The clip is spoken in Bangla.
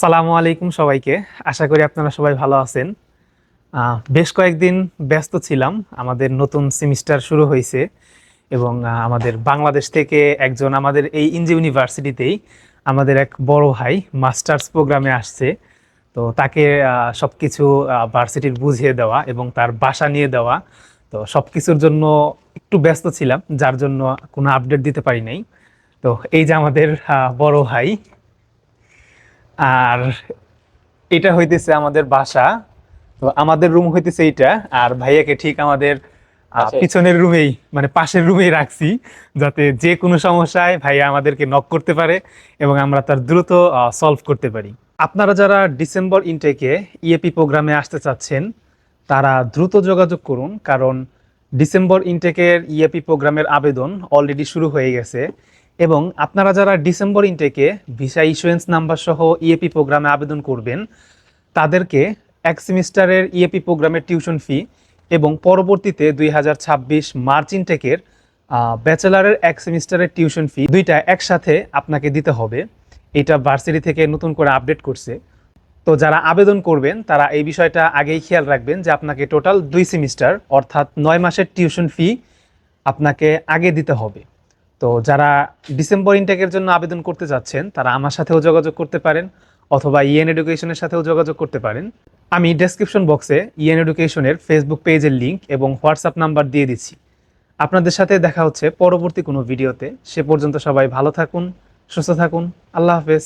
সালামু আলাইকুম সবাইকে। আশা করি আপনারা সবাই ভালো আছেন। বেশ কয়েকদিন ব্যস্ত ছিলাম। আমাদের নতুন সেমিস্টার শুরু হয়েছে এবং আমাদের বাংলাদেশ থেকে একজন আমাদের এই ইঞ্জি ইউনিভার্সিটিতেই আমাদের এক বড় ভাই মাস্টার্স প্রোগ্রামে আসছে। তো তাকে সব কিছু ভার্সিটির বুঝিয়ে দেওয়া এবং তার বাসা নিয়ে দেওয়া। তো সব কিছুর জন্য একটু ব্যস্ত ছিলাম, যার জন্য কোনো আপডেট দিতে পারি নাই। তো এই যে আমাদের বড় ভাই আর এটা হইতেছে আমাদের বাসা। তো আমাদের রুম হইতেছে এইটা আর ভাইয়াকে ঠিক আমাদের পিছনের রুমেই মানে পাশের রুমেই রাখছি যাতে যে কোনো সমস্যায় ভাইয়া আমাদেরকে নক করতে পারে এবং আমরা তার দ্রুত সলভ করতে পারি। আপনারা যারা ডিসেম্বর ইনটেকে ইএপি প্রোগ্রামে আসতে চাচ্ছেন তারা দ্রুত যোগাযোগ করুন কারণ ডিসেম্বর ইনটেকের ইএপি প্রোগ্রামের আবেদন অলরেডি শুরু হয়ে গেছে। এবং আপনারা যারা ডিসেম্বর ইনটেকে ভিসা ইস্যুয়েন্স নাম্বার সহ ইএপি প্রোগ্রামে আবেদন করবেন, তাদেরকে এক সেমিস্টারের ইএপি প্রোগ্রামের টিউশন ফি এবং পরবর্তীতে দুই হাজার ছাব্বিশ মার্চ ইনটেকের ব্যাচেলারের এক সেমিস্টারের টিউশন ফি দুইটা একসাথে আপনাকে দিতে হবে। এটা ভার্সিটি থেকে নতুন করে আপডেট করছে। তো যারা আবেদন করবেন, তারা এই বিষয়টা আগেই খেয়াল রাখবেন যে আপনাকে টোটাল দুই সেমিস্টার অর্থাৎ নয় মাসের টিউশন ফি আপনাকে আগে দিতে হবে। তো যারা ডিসেম্বর ইনটেকের জন্য আবেদন করতে যাচ্ছেন, তারা আমার সাথেও যোগাযোগ করতে পারেন অথবা ইএন এডুকেশনের সাথেও যোগাযোগ করতে পারেন। আমি ডেসক্রিপশন বক্সে ইএন এডুকেশনের ফেসবুক পেজের লিঙ্ক এবং হোয়াটসঅ্যাপ নাম্বার দিয়ে দিচ্ছি। আপনাদের সাথে দেখা হচ্ছে পরবর্তী কোনো ভিডিওতে সে পর্যন্ত সবাই ভালো থাকুন, সুস্থ থাকুন। আল্লাহ হাফেজ।